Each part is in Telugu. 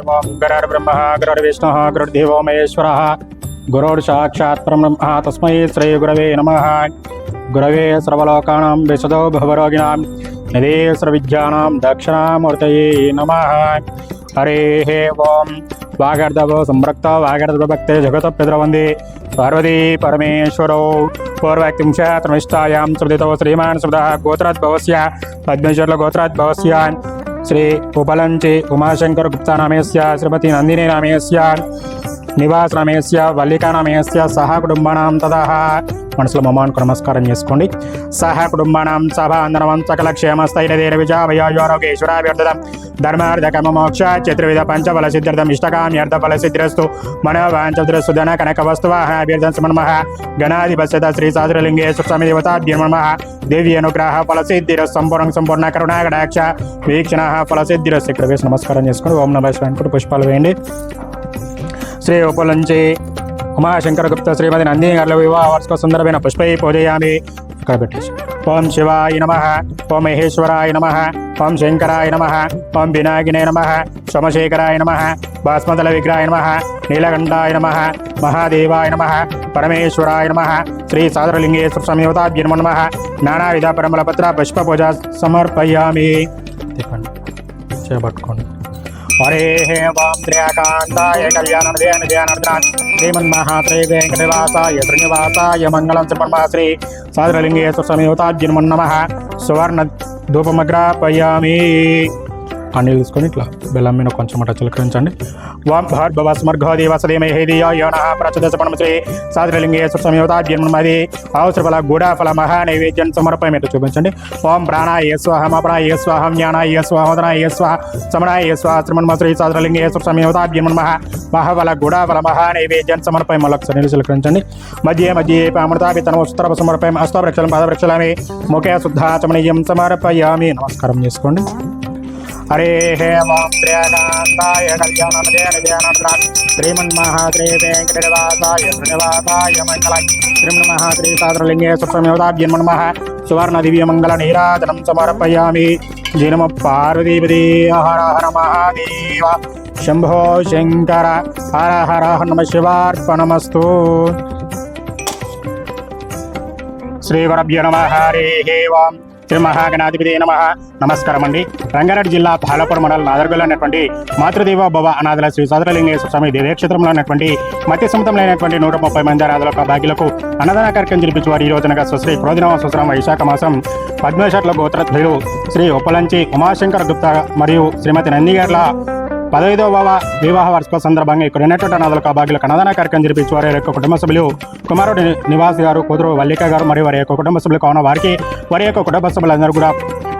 ओम गरुर्ब्रह्म गरुर्विष्णु महेश्वर। गुरोर्साक्षात् ब्रह्म, तस्मै श्री गुरव नमः। गुरवे सर्वलोकानां विशदो भवरोगिणां नम हरे दक्षिणामूर्तये नमः। हरेः ॐ वागर्धव संरक्त वागर्धभक्ते जगतपितृवन्दे पार्वती परमेश्वरौ। पूर्वक्तिं च त्रमिष्ठायां श्रुदितौ श्रीमान् सुदः गोत्राद्भवस्य पद्मेश्वरगोत्राद्भवस्य శ్రీ ఉపలంచి ఉమాశంకర గుప్తా నామేస్య శ్రీమతి నందిని నామేస్య నివాస్ రమేస్య వల్లికా నామేస్య సహా కుటుంబానాం తదహ మనసులో మమానికి నమస్కారం చేసుకోండి. సహా కుటుంబానాం సభాంధనం సకల క్షేమస్థైర్యధీర విజయాభయోరోగేశ్వరాభ్యర్థం ధర్మార్థ కర్మ మోక్ష చతుర్విధ పంచఫల సిద్ధ్యర్థం ఇష్టకామ్యర్థ ఫల సిద్ధిరస్తు మనోవాంచద్రస్తు ధన కనక వస్తువాహ అభ్యర్థం సమన్మః గణాధిపస్యత శ్రీ సాధురలింగే స్వామి దేవతాభ్యర్మః దేవి అనుగ్రహ ఫల సంపూర్ణ సంపూర్ణ కరుణాగడాక్ష వీక్షణ ఫలసిద్ధిరస్ ఇక్కడ వేసి నమస్కారం చేసుకుని ఓం నమ శివాయ పుష్పాలు వేయండి. శ్రీ ఉపలంచి ఉమాశంకర గుప్త శ్రీమతి నందిని గారి వివాహ వార్షిక సుందరమైన పుష్పై పూజయామి ఇక్కడ పెట్టేసి ఓం శివాయ నమ. ఓం మహేశ్వరాయ నమ. ఓం శంకరాయ నమ. ఓం వినాయకినే నమ. సోమశేఖరాయ నమ. బాస్మతల విగ్రహాయ నమ. నీలకంఠాయ నమ. మహాదేవాయ నమ. పరమేశ్వరాయ నమ. శ్రీ సాదరలింగేశ్వర సంయోతాభ్య నమ. నమ నానావిధ పరమల పత్ర పుష్ప పూజ సమర్పయామి. తిప్పండి చేపట్టుకోండి హరే హే వాం త్ర్యాకాంతాయ కళ్యాణదేన ధ్యానార్థాన్ శ్రీమన్మహాత్రే వెంకటనివాసాయ శ్రీనివాసాయ మంగళం శ్రీమన్మహ శ్రీ సాదరలింగేశ్వర సమయోతాజ్యన్మన్ సువర్ణ ధూపమగ్రాపయామి. అన్నీ తీసుకొని ఇట్లా బెల్లం మీద కొంచెం అట్లా చిలకరించండి. వాం భార్భవ స్మర్ఘో దేవసదేమ హేదియో యోన ప్రచదశపణం శ్రీ సాదరలింగేశ్వర సంయోతాజ్యన్మది అవసరఫల ఫల మహా నైవేద్యం సమర్పయం ఇట్లా చూపించండి. ఓం ప్రాణాయ స్వాహం అప్రాయ స్వాహం జ్ఞానాయ స్వాహోదనాయ స్వాహ సమనాయ స్వాహ శ్రీమన్మ శ్రీ సాదరలింగేశ్వర సంయోతాజ్యన్మన్మహ మహాఫల ఫల మహా నైవేద్యం సమర్పయం ఒకసారి చిలకరించండి. మధ్య మధ్య అమృతాభితనం ఉత్తర సమర్పయం అష్టవృక్షలం పాదవృక్షలామి ముఖే శుద్ధాచమనీయం సమర్పయామి. నమస్కారం చేసుకోండి. హరే హే వాం త్ర్యాకాంతాయ కళ్యాణమదేన ధ్యానార్థాన్ శ్రీమన్మహాత్రే వెంకటనివాసాయ శ్రీనివాసాయ మంగళం శ్రీమన్మహాత్రే సాదరలింగేశ్వర సంయోదాభ్యన్మన్మః సువర్ణ దివ్య మంగళ నీరాజనం సమర్పయామి జనమ పార్వతీపతి హర హర మహాదేవ శంభో శంకర నమ శ్రీ మహాగణాధిపతి నమ. నమస్కారం అండి రంగారెడ్డి జిల్లా పాలపురం మండలం నాదర్గల్ అనేటువంటి మాతృదేవ భవ అనాథల శ్రీ సోదరలింగేశ్వర స్వామి దివ్యక్షేత్రంలో ఉన్నటువంటి మత్య సముద్రంలో నూట ముప్పై మంది అనాథుల భాగ్యులకు అన్నదాన కార్యక్రమం జరిపించి ఈ రోజునగా సుశ్రీ క్రోధినవ సుశ్రమ వైశాఖ మాసం పద్మశట్ల గోత్రధ్యులు శ్రీ ఉప్పలంచి ఉమాశంకర్ గుప్తా మరియు శ్రీమతి నందిగార్ల పదహైదవ వివాహ వార్షిక సందర్భంగా ఇక్కడ ఉన్నటువంటి అనాథులకు ఆ భాగ్యులకు అన్నదాన కార్యక్రమం జరిపించి వారి యొక్క కుటుంబ సభ్యులు కుమారుడు నివాస్ గారు కూతురు వల్లిక గారు మరియు వారి యొక్క కుటుంబ సభ్యులు కావున వారికి వారి యొక్క కుటుంబ సభ్యులందరూ కూడా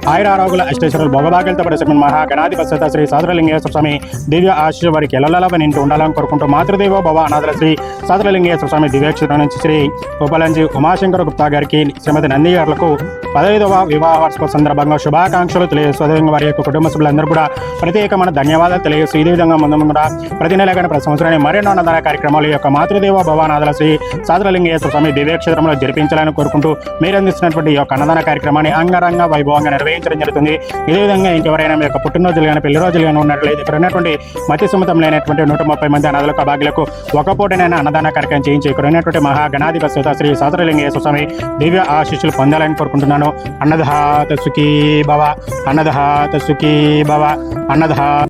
ఆయుర ఆరోగ్యుల అష్టేశ్వరులు భోగభాగ్యాలతో శ్రీ మహా గణాధిపత శ్రీ సాదరలింగేశ్వర స్వామి దివ్య ఆశీస్సు వారికి ఎల్లలా నింటూ ఉండాలని కోరుకుంటూ మాతృదేవ భవ అనాథల శ్రీ సాదరలింగేశ్వర స్వామి దివ్యక్షేత్రం నుంచి శ్రీ ఉపలంజి ఉమాశంకర గుప్తా గారికి శ్రీమతి నంది గారులకు పదహైదవ వివాహ వార్షిక సందర్భంగా శుభాకాంక్షలు తెలియజేస్తూ వారి యొక్క కుటుంబ సభ్యులందరూ కూడా ప్రత్యేకమైన ధన్యవాదాలు తెలియజేస్తూ ఇదే విధంగా ముందు ముందు కూడా ప్రతి నెల కానీ ప్రతి సంవత్సరాన్ని మరెన్నో అన్నదాన కార్యక్రమాలు యొక్క మాతృదేవ భవానాథల శ్రీ సాదరలింగేశ్వర స్వామి దివ్యక్షేత్రంలో జరిపించాలని కోరుకుంటూ మీరు అందిస్తున్నటువంటి ఈ యొక్క అన్నదాన కార్యక్రమాన్ని అంగరంగ వైభవంగా నిర్వహించడం జరుగుతుంది. ఇదే విధంగా ఇంకెవరైనా మీ యొక్క పుట్టినరోజులు కానీ పెళ్ళి రోజులు కానీ ఉన్నట్లయితే ఇక్కడ ఉన్నటువంటి మతి సుమతం లేనటువంటి నూట ముప్పై మంది అనాథులకు భాగ్యులకు ఒక పూటనైనా అన్నదాన కార్యక్రమం చేయించి ఇక్కడ ఉన్నటువంటి మహా గణాధిపతి శ్రీ సాదరలింగేశ్వర స్వామి దివ్య ఆశీస్సులు పొందాలని కోరుకుంటున్నాను. అన్నదాత సుఖీ భవ అన్నదాత సుఖీ భవ అన్నదా